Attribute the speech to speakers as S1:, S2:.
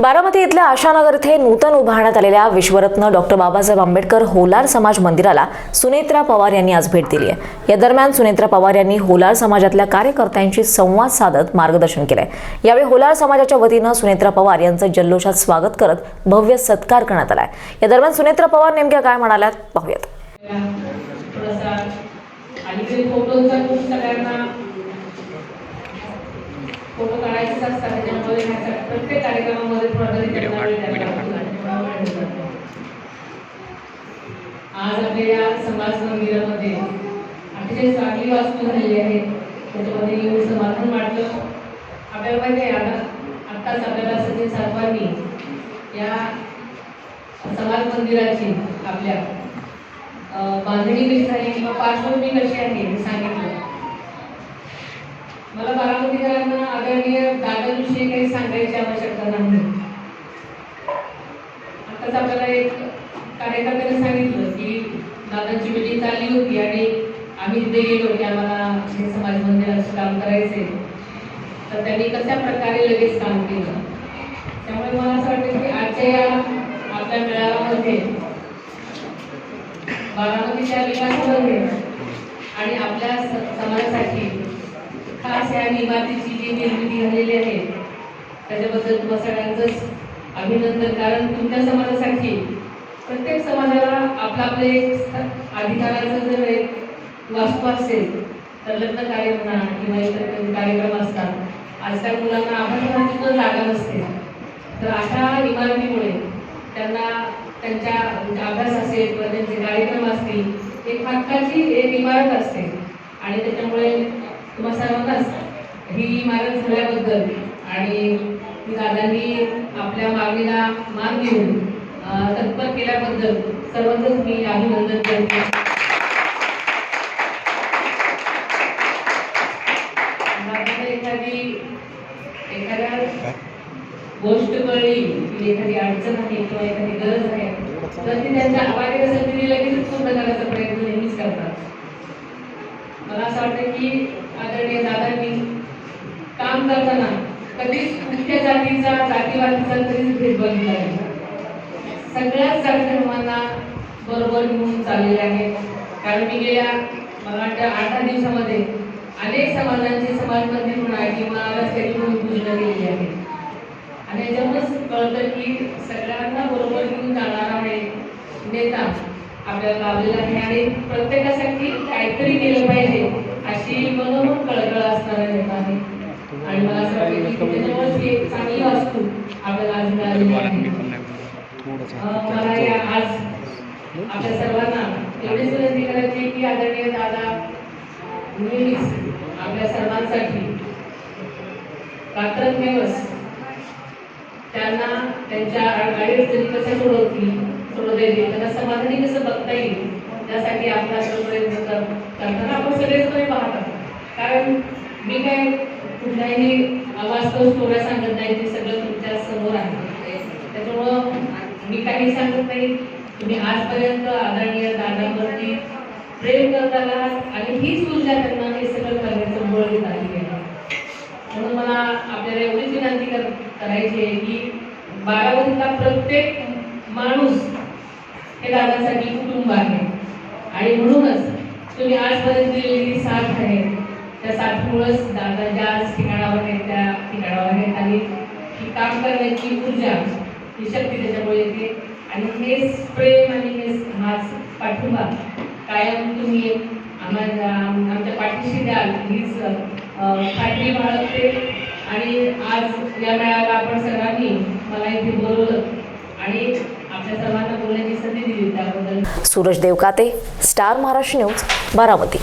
S1: बारामती इथल्या आशानगर इथे नूतन उभारण्यात आलेल्या विश्वरत्न डॉक्टर बाबासाहेब आंबेडकर होलार समाज मंदिराला सुनेत्रा पवार यांनी आज भेट दिली आहे. या दरम्यान सुनेत्रा पवार यांनी होलार समाजातल्या कार्यकर्त्यांशी संवाद साधत मार्गदर्शन केलंय. यावेळी होलार समाजाच्या वतीनं सुनेत्रा पवार यांचं जल्लोषात स्वागत करत भव्य सत्कार करण्यात आलाय. या दरम्यान सुनेत्रा पवार नेमक्या काय म्हणाल्यात पाहूयात.
S2: फोटो काढायचेच असतात त्याच्यामुळे प्रत्येक कार्यक्रमामध्ये आज आपल्या या समाज मंदिरामध्ये अतिशय चांगली वास्तू झालेली आहे. त्याच्यामध्ये येऊन समाधान वाटलं. आपल्याला माहिती आहे आता आत्ताच आपल्याला सचिन सातवांनी या समाज मंदिराची आपल्या बांधणी कशी झाली किंवा पार्श्वभूमी कशी आहे हे सांगितलं. मला बारामतीकरांना आदरणीय दादांविषयी काही सांगायची आवश्यकता नाही. आताच आपल्याला एक कार्यकर्त्याने आमची मिटिंग चालली होती आणि आम्ही तिथे गेलो की आम्हाला हे समाज मंदिराचं काम करायचे तर त्यांनी कशा प्रकारे लगेच काम केलं. त्यामुळे मला असं वाटतं की आजच्या या आपल्या मेळाव्यामध्ये बारामतीच्या विकासामध्ये आणि आपल्या समाजासाठी खास या इमारतीची जी निर्मिती झालेली आहे त्याच्याबद्दल तुम्हा सगळ्यांचंच अभिनंदन. कारण तुमच्या समाजासाठी प्रत्येक समाजाला आपला आपले अधिकाराचं जर एक वास्तू असेल तर लग्न कार्य म्हणा किंवा इतर काही कार्यक्रम असतात आजकाल मुलांना अभ्यासासाठी पण जागा नसते. तर अशा इमारतीमुळे त्यांना त्यांच्या म्हणजे अभ्यास असेल किंवा त्यांचे कार्यक्रम असतील एक हक्काची एक इमारत असते. आणि त्याच्यामुळे तुम्हा सर्वांनाच ही इमारत झाल्याबद्दल आणि दादांनी आपल्या मागणीला मान देऊन तत्पर केल्याबद्दल सर्वांचंच मी अभिनंदन करते. एखादी एखाद्या गोष्ट कळली की एखादी अडचण आहे किंवा एखादी गरज आहे तर ती त्यांच्या आवाज तरी लगेचच पूर्ण करण्याचा प्रयत्न नेहमीच करतात. मला असं वाटतं की आदरणीय दादांनी काम करताना कधीच कुठल्या जातीचा जातीवादीचा कधीच सगळ्याच जाती बरोबर घेऊन चाललेले आहे. कारण मी गेल्या मला वाटतं आठ दहा दिवसामध्ये अनेक समाजांचे समाज मंदिर म्हणा किंवा रस्त्याची भूमिपूजन केलेली आहे. आणि याच्यामुळेच कळतं की सगळ्यांना बरोबर घेऊन जाणारा आहे नेता आपल्याला लाभलेला आहे. आणि प्रत्येकासाठी काहीतरी केलं पाहिजे अशी मनोमन कळकळ असणारा नेता आहे. आणि मला असं वाटतं की त्याच्यामुळेच एक चांगली वास्तू आपल्याला आज मिळालेली आहे. मला या आज आपल्या सर्वांना एवढीच विनंती करायची की आदरणीय दादा नेहमीच आपल्या सर्वांसाठी रात्रंदिवस त्यांना त्यांच्या अडचणी कशा सोडवतील सोडवता येतील? त्यांना समाधानी कसं बघता येईल? त्यासाठी आपला सर्व प्रयत्न कर करताना आपण सगळेच बरे पाहतात. कारण मी काय कुठल्याही अवास्तव स्टोऱ्या सांगत नाही ते सगळं तुमच्यासमोर आहे. मी काही सांगत नाही तुम्ही आजपर्यंत आदरणीय दादांवरती प्रेम करत आलात आणि हीच ऊर्जा त्यांना हे सगळं करण्याचं बळ देत आली आहे. म्हणून मला आपल्याला एवढीच विनंती कर करायची आहे की बारामतीतला प्रत्येक माणूस हे दादासाठी कुटुंब आहे. आणि म्हणूनच तुम्ही आजपर्यंत दिलेली साथ आहे त्या साथमुळंच दादा ज्या ठिकाणावर आहेत त्या ठिकाणावर आहेत आणि ही काम करण्याची ऊर्जा ही शक्ती त्याच्यामुळे येते. आणि हेच प्रेम आणि हेच हाच पाठिंबा. कायम तुम्ही आम्हाला आमच्या पाठीशी द्याल हीच खात्री बाळगते. आणि आज या मेळाव्याला आपण सर्वांनी मला इथे बोलवलं. आणि आपल्या सर्वांना बोलण्याची संधी दिली त्याबद्दल.
S1: Suraj Devkate star Maharashtra news Baramati.